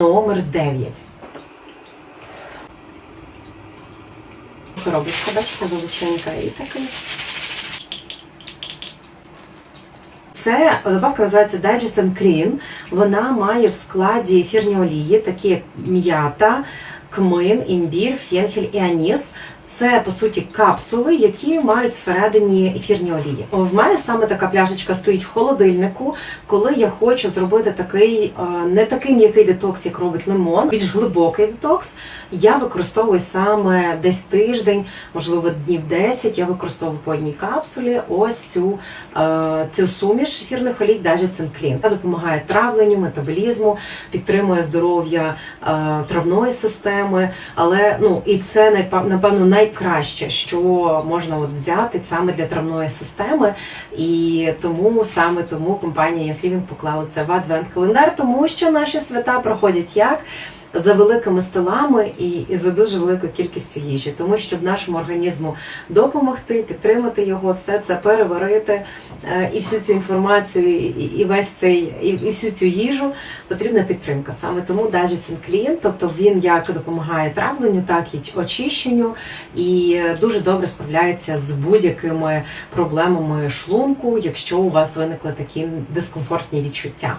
Номер 9. Коробочка, бачите, величенька і такий. Це добавка називається Digest and Clean. Вона має в складі ефірні олії, такі як м'ята, кмин, імбір, фенхель і аніс. Це по суті капсули, які мають всередині ефірні олії. В мене саме така пляшечка стоїть в холодильнику, коли я хочу зробити такий е, не такий м'який детокс, як робить лимон, більш глибокий детокс. Я використовую саме десь тиждень, можливо, днів 10, Я використовую по одній капсулі. Ось цю, е, цю суміш ефірних олій and Clean. Вона допомагає травленню, метаболізму, підтримує здоров'я е, травної системи. Але ну і це напевно найкраще, що можна от взяти саме для травної системи. І тому саме тому компанія Young поклала це в адвент календар, тому що наші свята проходять як. За великими столами і, і за дуже великою кількістю їжі, тому щоб нашому організму допомогти, підтримати його, все це переварити е, і всю цю інформацію, і, і- весь цей, і, і всю цю їжу потрібна підтримка. Саме тому Digest Clean, тобто він як допомагає травленню, так і очищенню, і дуже добре справляється з будь-якими проблемами шлунку, якщо у вас виникли такі дискомфортні відчуття.